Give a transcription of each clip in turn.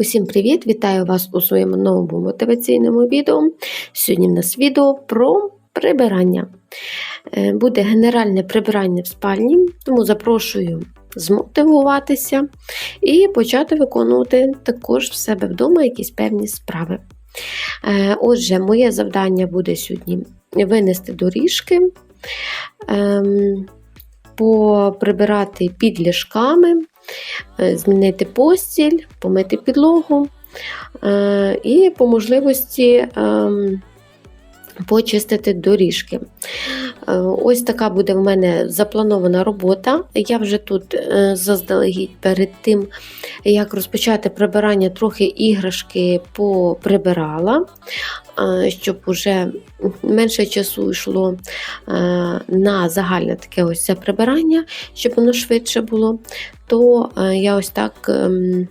Усім привіт! Вітаю вас у своєму новому мотиваційному відео. Сьогодні в нас відео про прибирання. Е, Буде генеральне прибирання в спальні, тому запрошую змотивуватися і почати виконувати також в себе вдома якісь певні справи. Е, Отже, моє завдання буде сьогодні винести доріжки, ем, поприбирати під ліжками, змінити постіль, помити підлогу е, і по можливості ем, почистити доріжки. Е, Ось така буде в мене запланована робота. Я вже тут е, заздалегідь перед тим, як розпочати прибирання, трохи іграшки поприбирала, е, щоб уже менше часу йшло на загальне таке ось це прибирання, щоб воно швидше було, то я ось так. ем,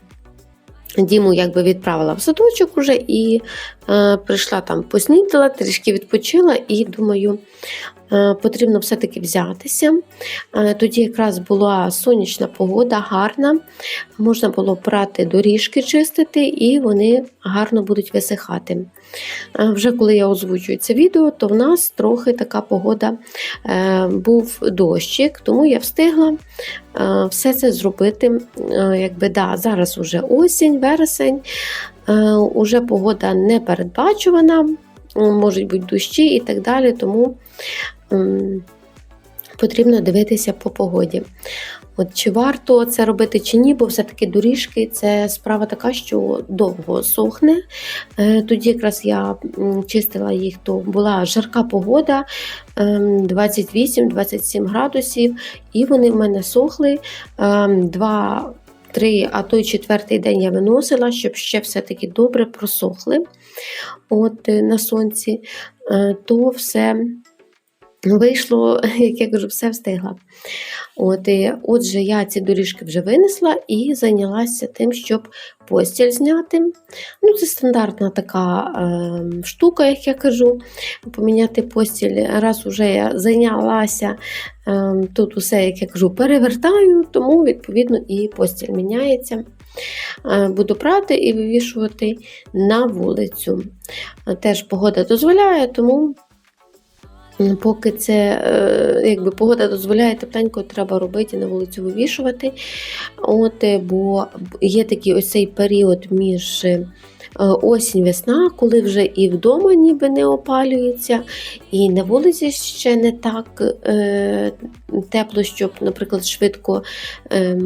Діму якби відправила в садочок уже і е, прийшла там, поснідала, трішки відпочила, і думаю, потрібно все-таки взятися. Е, тоді якраз була сонячна погода, гарна, можна було брати доріжки чистити, і вони гарно будуть висихати. Е, вже коли я озвучую це відео, то в нас трохи така погода е, був дощик, тому я встигла е, все це зробити. Е, якби, да, Зараз уже осінь, вересень, е, уже погода не передбачувана, можуть бути дощі і так далі, тому потрібно дивитися по погоді. От Чи варто це робити чи ні, бо все-таки доріжки це справа така, що довго сохне. Е, Тоді якраз я чистила їх, то була жарка погода ем, 28-27 градусів, і вони в мене сохли. ем, Два, три, а то й четвертий день я виносила, щоб ще все-таки добре просохли от, е, на сонці, Е, то все вийшло, як я кажу, все встигла. От, і, отже, я ці доріжки вже винесла і зайнялася тим, щоб постіль зняти. Ну, Це стандартна така е, штука, як я кажу, поміняти постіль. Раз уже я зайнялася, е, тут усе, як я кажу, перевертаю, тому, відповідно, і постіль міняється. Е, Буду прати і вивішувати на вулицю. Теж погода дозволяє, тому Поки це е, якби погода дозволяє тепленько, треба робити на вулицю вивішувати. От, е, Бо є такий ось цей період між е, осінь-весна, коли вже і вдома ніби не опалюється, і на вулиці ще не так е, тепло, щоб, наприклад, швидко е,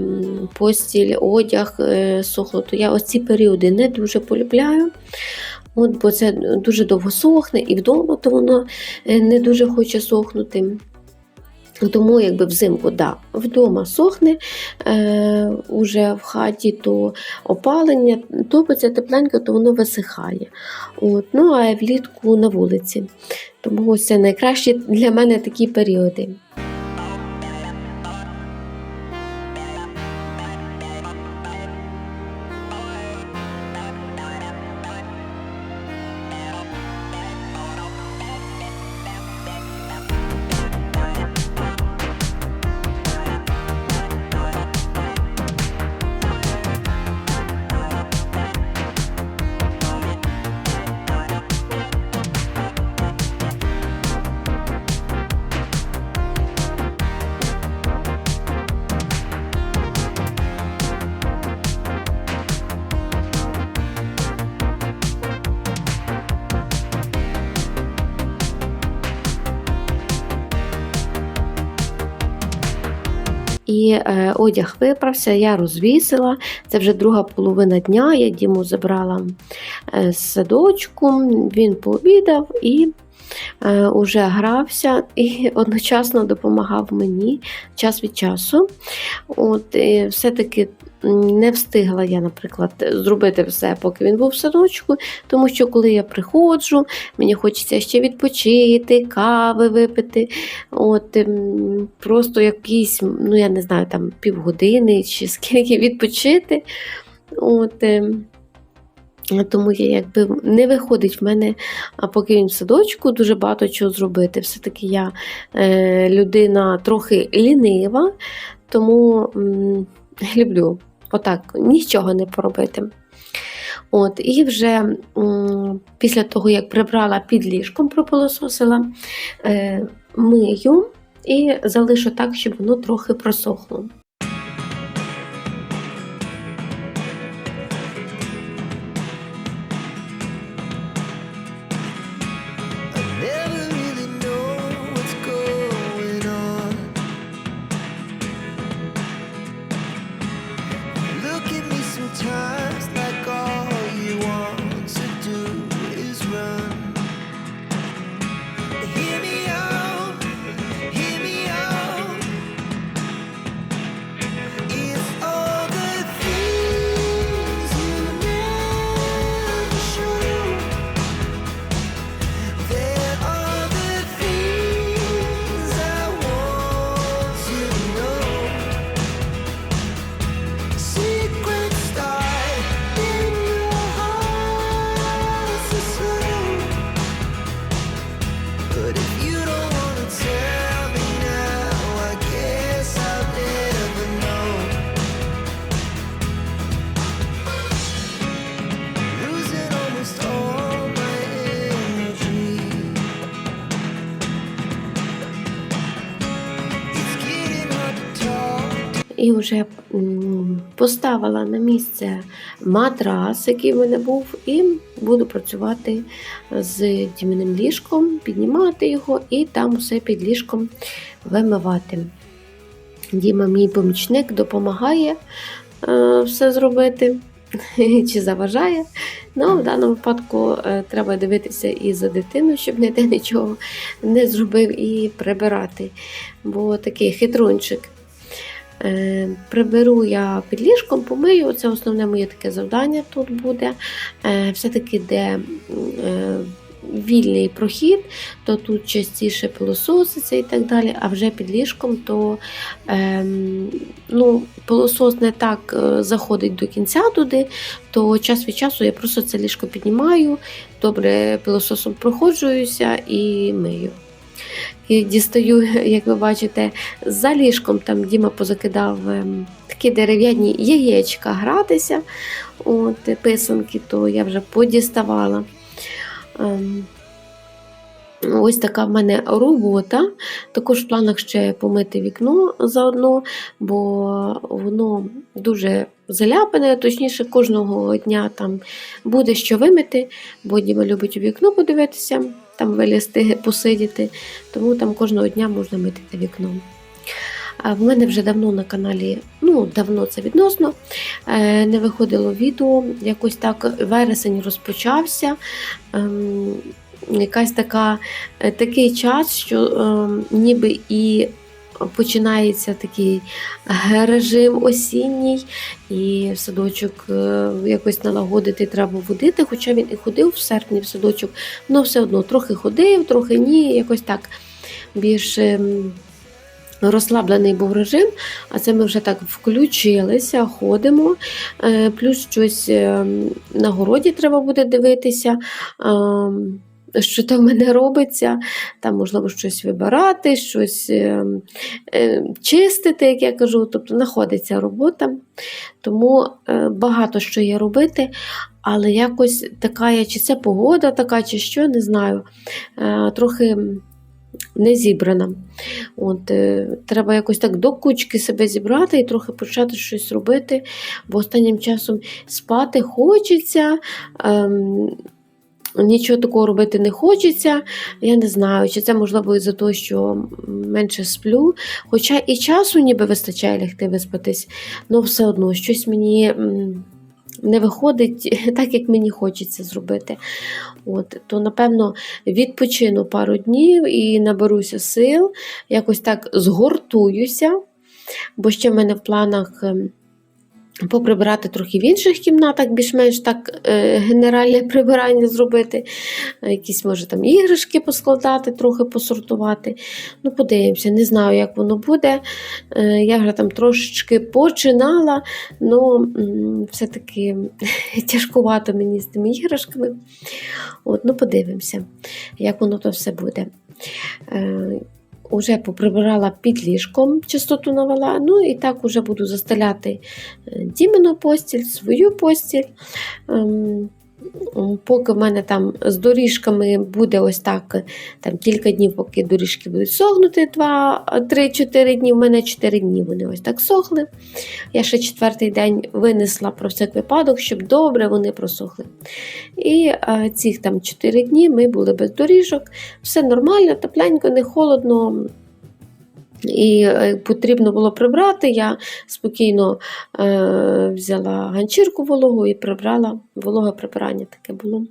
постіль, одяг е, сохло. То я ось ці періоди не дуже полюбляю. От, бо це дуже довго сохне, і вдома то воно е, не дуже хоче сохнути. Тому, якби взимку, да, вдома сохне е, уже в хаті, то опалення, топиться тепленько, то воно висихає. От, ну, а влітку на вулиці. Тому ось це найкращі для мене такі періоди. І е, одяг виправся, я розвісила. Це вже друга половина дня. Я Діму забрала е, з садочку, він пообідав і е, уже грався і одночасно допомагав мені час від часу. От, Все-таки не встигла я, наприклад, зробити все, поки він був в садочку, тому що коли я приходжу, мені хочеться ще відпочити, кави випити. От ем, Просто якісь, ну я не знаю, там півгодини чи скільки відпочити. От, ем, тому я якби не виходить в мене, а поки він в садочку, дуже багато чого зробити. Все-таки я е, людина трохи лінива, тому м, люблю отак нічого не поробити. От, І вже м, після того, як прибрала під ліжком, пропилососила, е, мию і залишу так, щоб воно трохи просохло. І вже поставила на місце матрас, який в мене був, і буду працювати з дімним ліжком, піднімати його і там усе під ліжком вимивати. Діма, мій помічник, допомагає е, все зробити чи заважає. Ну, в даному випадку е, треба дивитися і за дитину, щоб ніде нічого не зробив, і прибирати. Бо такий хитрунчик. Е, Приберу я під ліжком, помию. Це основне моє таке завдання тут буде. Е, Все-таки, де е, вільний прохід, то тут частіше пилососиться і так далі, а вже під ліжком, то ем, ну, пилосос не так заходить до кінця туди, то час від часу я просто це ліжко піднімаю, добре пилососом проходжуюся і мию. І дістаю, як ви бачите, за ліжком там Діма позакидав ем, такі дерев'яні яєчка гратися, от, писанки, то я вже подіставала. Ем, Ось така в мене робота. Також в планах ще помити вікно заодно, бо воно дуже заляпане, точніше, кожного дня там буде що вимити, бо Діма любить у вікно подивитися, там вилізти, посидіти, тому там кожного дня можна мити те вікно. В мене вже давно на каналі, ну давно це відносно, е, не виходило відео. Якось так вересень розпочався. Ем, Якась така, е, такий час, що ем, ніби і починається такий е, режим осінній, і в садочок е, якось налагодити треба водити, хоча він і ходив в серпні в садочок, але все одно трохи ходив, трохи ні, якось так більш. ем, Розслаблений був режим, а це ми вже так включилися, ходимо. Е, Плюс щось е, на городі треба буде дивитися, ем, що там в мене робиться. Там, можливо, щось вибирати, щось е, е, чистити, як я кажу, тобто знаходиться робота. Тому е, багато що є робити, але якось така, я, чи це погода така, чи що, не знаю. Е, Трохи не зібрана. От, е, треба якось так до кучки себе зібрати і трохи почати щось робити, бо останнім часом спати хочеться. Ем, Нічого такого робити не хочеться. Я не знаю, чи це можливо із-за того, що менше сплю. Хоча і часу ніби вистачає лягти виспатись, але все одно щось мені не виходить так, як мені хочеться зробити. От, то, напевно, відпочину пару днів і наберуся сил, якось так згортуюся, бо ще в мене в планах. Поприбирати трохи в інших кімнатах, більш-менш так е, генеральне прибирання зробити, Е, якісь, може, там іграшки поскладати, трохи посортувати. Ну, подивимося, не знаю, як воно буде. Е, я вже там трошечки починала, але все-таки тяжкувато мені з тими іграшками. От, ну, подивимося, як воно то все буде. Уже поприбирала під ліжком, чистоту навела. Ну і так уже буду застеляти е, Дімину постіль, свою постіль. Поки в мене там з доріжками буде ось так е, там кілька днів, поки доріжки будуть сохнути, 3-4 дні. У мене 4 дні вони ось так сохли. Я ще четвертий день винесла про всяк випадок, щоб добре вони просохли. І е, цих там 4 дні ми були без доріжок, все нормально, тепленько, не холодно. І е, потрібно було прибрати. Я спокійно е, взяла ганчірку вологу і прибрала вологе прибирання таке було.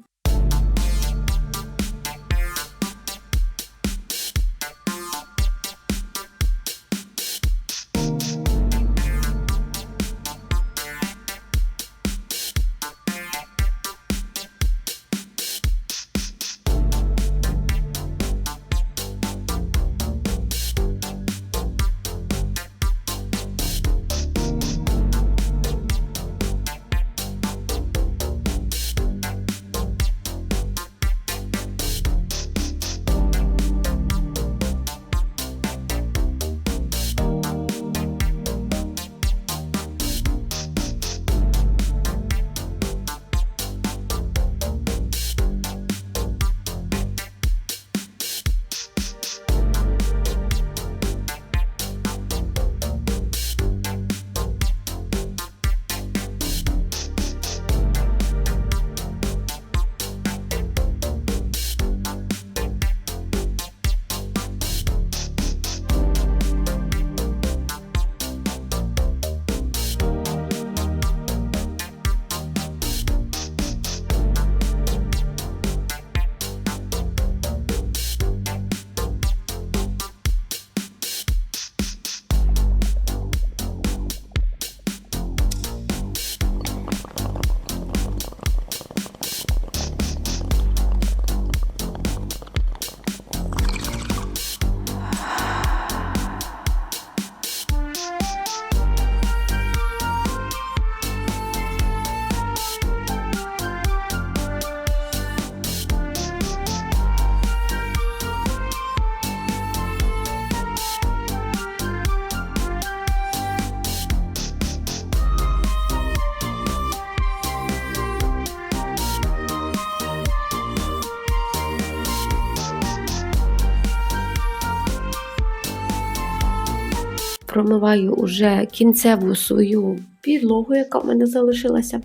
Промиваю уже кінцеву свою підлогу, яка в мене залишилася.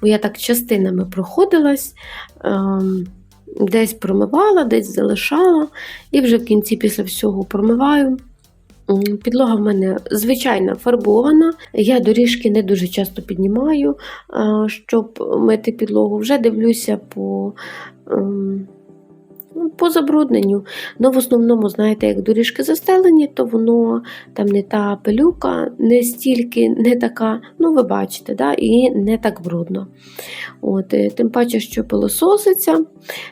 Бо я так частинами проходилась, ем, десь промивала, десь залишала, і вже в кінці після всього промиваю. Підлога в мене звичайно фарбована. Я доріжки не дуже часто піднімаю, щоб мити підлогу. Вже дивлюся по, ем, ну, по забрудненню. Ну, в основному, знаєте, як доріжки застелені, то воно там не та пилюка, не стільки, не така, ну, ви бачите, да, і не так брудно. От, е, тим паче, що пилососиться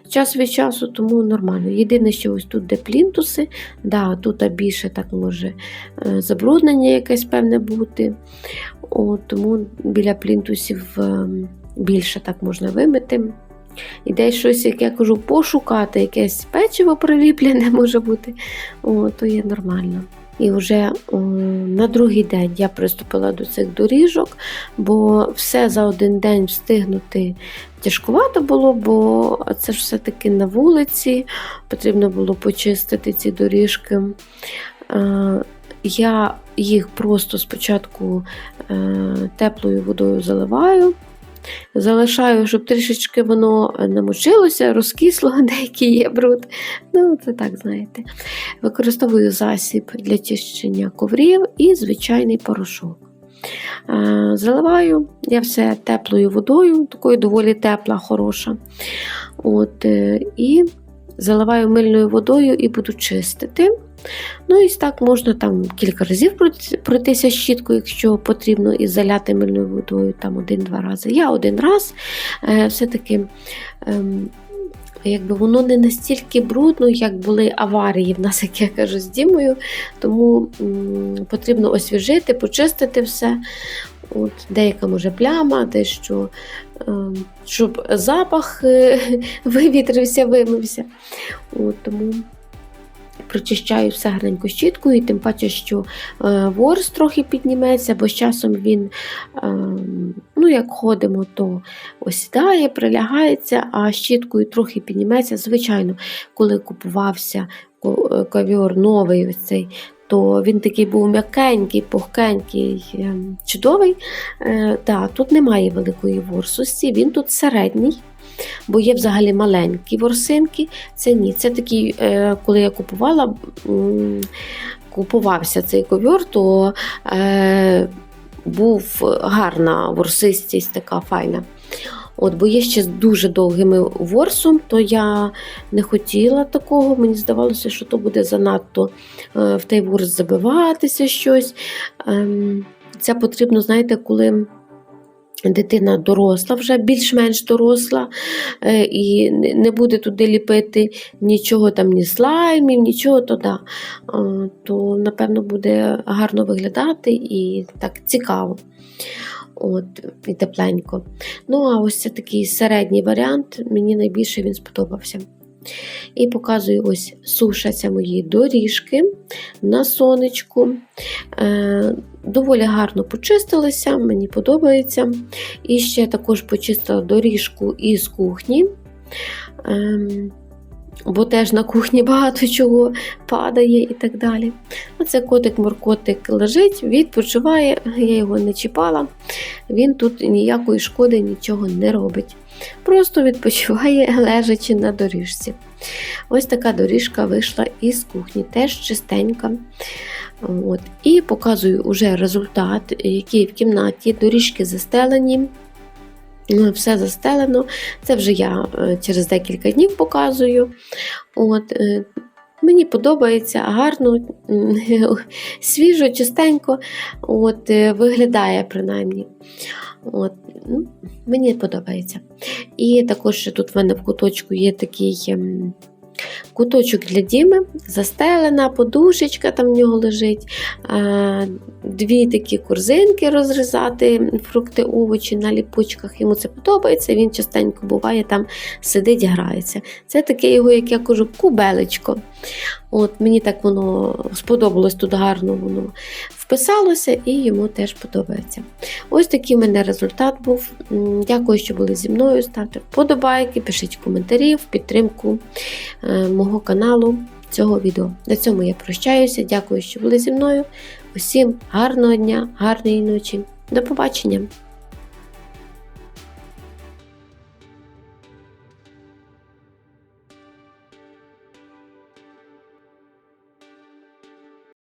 час від часу, тому нормально. Єдине, що ось тут де плінтуси, да, тут більше так може е, забруднення якесь певне бути. От, тому біля плінтусів е, більше так можна вимити. І десь щось, як я кажу, пошукати, якесь печиво приліплене може бути, о, то є нормально. І вже о, на другий день я приступила до цих доріжок, бо все за один день встигнути тяжкувато було, бо це ж все-таки на вулиці, потрібно було почистити ці доріжки. Е, Я їх просто спочатку е, теплою водою заливаю. Залишаю, щоб трішечки воно намочилося, розкисло, деякий є бруд. Ну, це так, знаєте. Використовую засіб для чищення коврів і звичайний порошок. Е, Заливаю я все теплою водою, такою доволі тепла, хороша. От, е, і заливаю мильною водою і буду чистити. Ну і так можна там кілька разів пройти- пройтися щіткою, якщо потрібно, і заляти мильною водою там один-два рази. Я один раз е, все-таки. ем, Якби воно не настільки брудно, як були аварії в нас, як я кажу, з Дімою. Тому м, потрібно освіжити, почистити все. От, деяка може пляма, десь що, ем, щоб запах е, вивітрився, вимився. От, тому прочищаю все гарненько щіткою, і тим паче, що е, ворс трохи підніметься, бо з часом він, е, ну як ходимо, то осідає, прилягається, а щіткою трохи підніметься. Звичайно, коли купувався ко- е, новий, ось то він такий був м'якенький, пухкенький, чудовий. Да, тут немає великої ворсості, він тут середній. Бо є взагалі маленькі ворсинки. Це ні. Це такий, е, коли я купувала, купувався цей ковьор, то е, був гарна ворсистість, така файна. От, бо є ще з дуже довгими ворсом, то я не хотіла такого. Мені здавалося, що то буде занадто е, в той ворс забиватися щось. Ем, це потрібно, знаєте, коли дитина доросла, вже більш-менш доросла, е, і не- буде туди ліпити нічого там, ні слаймів, нічого, то да. Е, то напевно буде гарно виглядати і так цікаво. От, і тепленько. Ну, а ось це такий середній варіант, мені найбільше він сподобався. І показую ось сушаться мої доріжки на сонечку. Е, доволі гарно почистилися, мені подобається. І ще також почистила доріжку із кухні. Ем, бо теж на кухні багато чого падає і так далі. Оце котик-моркотик лежить, відпочиває, я його не чіпала. Він тут ніякої шкоди нічого не робить. Просто відпочиває, лежачи на доріжці. Ось така доріжка вийшла із кухні, теж чистенька. От. І показую уже результат, який в кімнаті доріжки застелені. Все застелено. Це вже я е, через декілька днів показую. От, е, мені подобається гарно, свіжо, чистенько от, е, виглядає принаймні. От, ну, мені подобається. І також тут в мене в куточку є такий ем, куточок для Діми, застелена, подушечка там в нього лежить, дві такі корзинки розрізати, фрукти, овочі на ліпучках. Йому це подобається, він частенько буває там сидить, грається. Це таке його, як я кажу, кубелечко. От Мені так воно сподобалось тут гарно воно вписалося і йому теж подобається. Ось такий в мене результат був. Дякую, що були зі мною. Ставте вподобайки, пишіть коментарі в підтримку е, мого каналу цього відео. На цьому я прощаюся. Дякую, що були зі мною. Усім гарного дня, гарної ночі. До побачення!